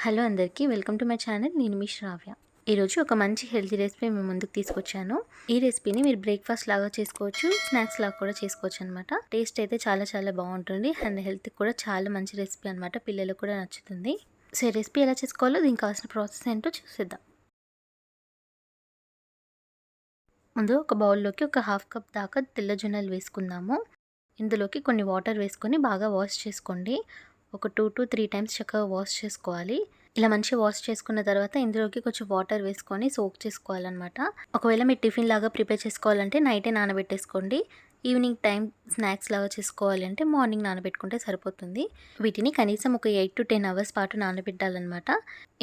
Hello అందరికీ welcome to my channel. నేను మీ శ్రావ్య. ఈరోజు ఒక మంచి హెల్తీ రెసిపీ మేము ముందుకు తీసుకొచ్చాను. ఈ రెసిపీని మీరు బ్రేక్ఫాస్ట్ లాగా చేసుకోవచ్చు స్నాక్స్ లాగా కూడా చేసుకోవచ్చు అనమాట టేస్ట్ అయితే చాలా చాలా బాగుంటుంది. అండ్ హెల్త్కి కూడా చాలా మంచి రెసిపీ అనమాట పిల్లలకు కూడా నచ్చుతుంది. సో రెసిపీ ఎలా చేసుకోవాలో దీనికి కావాల్సిన ప్రాసెస్ ఏంటో చూసేద్దాం. ముందు ఒక బౌల్లోకి ఒక హాఫ్ కప్ దాకా తెల్ల జొన్నలు వేసుకుందాము. ఇందులోకి కొన్ని వాటర్ వేసుకొని బాగా వాష్ చేసుకోండి. ఒక టూ టు త్రీ టైమ్స్ చక్కగా వాష్ చేసుకోవాలి. ఇలా మంచిగా వాష్ చేసుకున్న తర్వాత ఇందులోకి కొంచెం వాటర్ వేసుకొని సోక్ చేసుకోవాలన్నమాట. ఒకవేళ మీరు టిఫిన్ లాగా ప్రిపేర్ చేసుకోవాలంటే నైటే నానబెట్టేసుకోండి. ఈవినింగ్ టైం స్నాక్స్ లాగా చేసుకోవాలంటే మార్నింగ్ నానబెట్టుకుంటే సరిపోతుంది. వీటిని కనీసం ఒక ఎయిట్ టు టెన్ అవర్స్ పాటు నానబెట్టాలన్నమాట.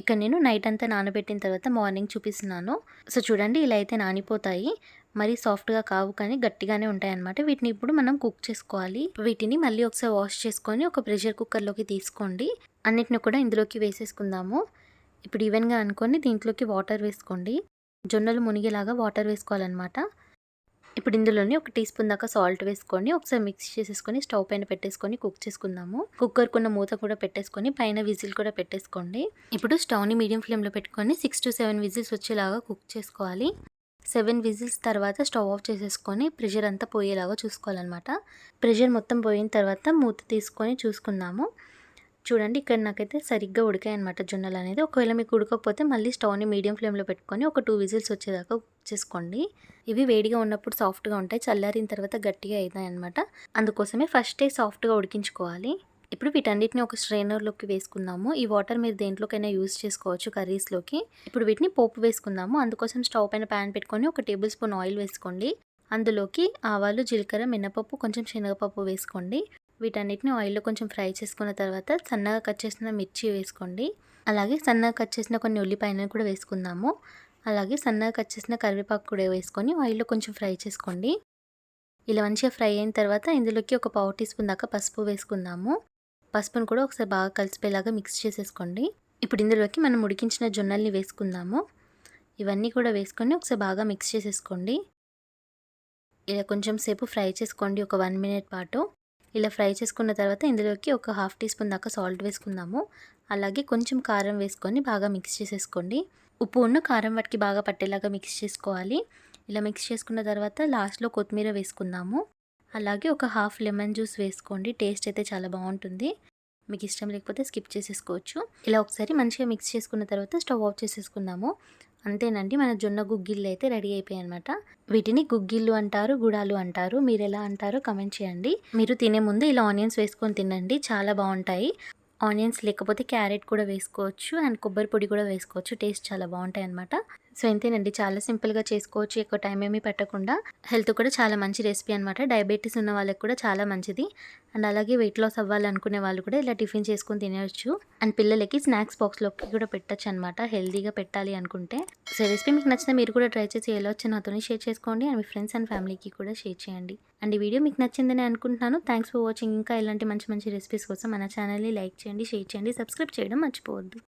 ఇక్కడ నేను నైట్ అంతా నానబెట్టిన తర్వాత మార్నింగ్ చూపిస్తున్నాను. సో చూడండి ఇలా అయితే నానిపోతాయి. మరీ సాఫ్ట్గా కావు కానీ గట్టిగానే ఉంటాయన్నమాట. వీటిని ఇప్పుడు మనం కుక్ చేసుకోవాలి. వీటిని మళ్ళీ ఒకసారి వాష్ చేసుకొని ఒక ప్రెషర్ కుక్కర్లోకి తీసుకోండి. అన్నిటిని కూడా ఇందులోకి వేసేసుకుందాము. ఇప్పుడు ఈవెన్గా అనుకొని దీంట్లోకి వాటర్ వేసుకోండి. జొన్నలు మునిగేలాగా వాటర్ వేసుకోవాలన్నమాట. ఇప్పుడు ఇందులోని ఒక టీ స్పూన్ దాకా సాల్ట్ వేసుకొని ఒకసారి మిక్స్ చేసేసుకొని స్టవ్ పైన పెట్టేసుకొని కుక్ చేసుకుందాము. కుక్కర్కున్న మూత కూడా పెట్టేసుకొని పైన విజిల్ కూడా పెట్టేసుకోండి. ఇప్పుడు స్టవ్ని మీడియం ఫ్లేమ్లో పెట్టుకొని సిక్స్ టు సెవెన్ విజిల్స్ వచ్చేలాగా కుక్ చేసుకోవాలి. సెవెన్ విజిల్స్ తర్వాత స్టవ్ ఆఫ్ చేసేసుకొని ప్రెషర్ అంతా పోయేలాగా చూసుకోవాలన్నమాట. ప్రెషర్ మొత్తం పోయిన తర్వాత మూత తీసుకొని చూసుకుందాము. చూడండి ఇక్కడ నాకైతే సరిగ్గా ఉడికాయి అనమాట జొన్నలు అనేది. ఒకవేళ మీకు ఉడకపోతే మళ్ళీ స్టవ్ని మీడియం ఫ్లేమ్లో పెట్టుకొని ఒక టూ విజిల్స్ వచ్చేదాకా చేసుకోండి ఇవి వేడిగా ఉన్నప్పుడు సాఫ్ట్గా ఉంటాయి. చల్లారిన తర్వాత గట్టిగా అవుతాయి అనమాట అందుకోసమే ఫస్టే సాఫ్ట్గా ఉడికించుకోవాలి. ఇప్పుడు వీటన్నిటిని ఒక స్ట్రైనర్లోకి వేసుకుందాము. ఈ వాటర్ మీరు దేంట్లోకైనా యూజ్ చేసుకోవచ్చు కర్రీస్లోకి. ఇప్పుడు వీటిని పోపు వేసుకుందాము. అందుకోసం స్టవ్ పైన ప్యాన్ పెట్టుకొని ఒక టేబుల్ స్పూన్ ఆయిల్ వేసుకోండి. అందులోకి ఆవాలు జీలకర్ర మినపప్పు కొంచెం శనగపప్పు వేసుకోండి. వీటన్నిటిని ఆయిల్లో కొంచెం ఫ్రై చేసుకున్న తర్వాత సన్నగా కట్ చేసిన మిర్చి వేసుకోండి. అలాగే సన్నగా కట్ చేసిన కొన్ని ఉల్లిపాయలను కూడా వేసుకుందాము. అలాగే సన్నగా కట్ చేసిన కరివేపాకు కూడా వేసుకొని ఆయిల్లో కొంచెం ఫ్రై చేసుకోండి. ఇలా మంచిగా ఫ్రై అయిన తర్వాత ఇందులోకి ఒక పావు టీ స్పూన్ దాకా పసుపు వేసుకుందాము. పసుపును కూడా ఒకసారి బాగా కలిసిపోయేలాగా మిక్స్ చేసేసుకోండి. ఇప్పుడు ఇందులోకి మనం ఉడికించిన జొన్నల్ని వేసుకుందాము. ఇవన్నీ కూడా వేసుకొని ఒకసారి బాగా మిక్స్ చేసేసుకోండి. ఇలా కొంచెం సేపు ఫ్రై చేసుకోండి ఒక వన్ మినిట్ పాటు. ఇలా ఫ్రై చేసుకున్న తర్వాత ఇందులోకి ఒక హాఫ్ టీ స్పూన్ దాకా సాల్ట్ వేసుకుందాము. అలాగే కొంచెం కారం వేసుకొని బాగా మిక్స్ చేసేసుకోండి. ఉప్పు ఉన్న కారం వాటికి బాగా పట్టేలాగా మిక్స్ చేసుకోవాలి. ఇలా మిక్స్ చేసుకున్న తర్వాత లాస్ట్లో కొత్తిమీర వేసుకుందాము. అలాగే ఒక హాఫ్ లెమన్ జ్యూస్ వేసుకోండి. టేస్ట్ అయితే చాలా బాగుంటుంది. మీకు ఇష్టం లేకపోతే స్కిప్ చేసేసుకోవచ్చు. ఇలా ఒకసారి మంచిగా మిక్స్ చేసుకున్న తర్వాత స్టవ్ ఆఫ్ చేసేసుకుందాము. అంతేనండి మన జొన్న గుగ్గిళ్ళు అయితే రెడీ అయిపోయాయి అనమాట వీటిని గుగ్గిళ్ళు అంటారు గుడాలు అంటారు. మీరు ఎలా అంటారో కమెంట్ చేయండి. మీరు తినే ముందు ఇలా ఆనియన్స్ వేసుకొని తినండి. చాలా బాగుంటాయి. ఆనియన్స్ లేకపోతే క్యారెట్ కూడా వేసుకోవచ్చు. అండ్ కొబ్బరి పొడి కూడా వేసుకోవచ్చు. టేస్ట్ చాలా బాగుంటాయి అనమాట సో ఇంతేనండి. చాలా సింపుల్గా చేసుకోవచ్చు. ఎక్కువ టైం ఏమీ పెట్టకుండా. హెల్త్ కూడా చాలా మంచి రెసిపీ అనమాట డయాబెటీస్ ఉన్న వాళ్ళకి కూడా చాలా మంచిది. అండ్ అలాగే వెయిట్ లాస్ అవ్వాలనుకునే వాళ్ళు కూడా ఇలా టిఫిన్ చేసుకొని తినవచ్చు అండ్ పిల్లలకి స్నాక్స్ బాక్స్లోకి కూడా పెట్టచ్చు అనమాట హెల్తీగా పెట్టాలి అనుకుంటే. సో రెసిపీ మీకు నచ్చిన మీరు కూడా ట్రై చేసి ఎలా వచ్చి నాతో షేర్ చేసుకోండి. అండ్ మీ ఫ్రెండ్స్ అండ్ ఫ్యామిలీకి కూడా షేర్ చేయండి. అండ్ ఈ వీడియో మీకు నచ్చిందని అనుకుంటున్నాను. Thanks for watching. ఇంకా ఇలాంటి మంచి మంచి రెసిపీస్ కోసం మన ఛానల్ని లైక్ చేయండి షేర్ చేయండి సబ్స్క్రైబ్ చేయడం మర్చిపోవద్దు.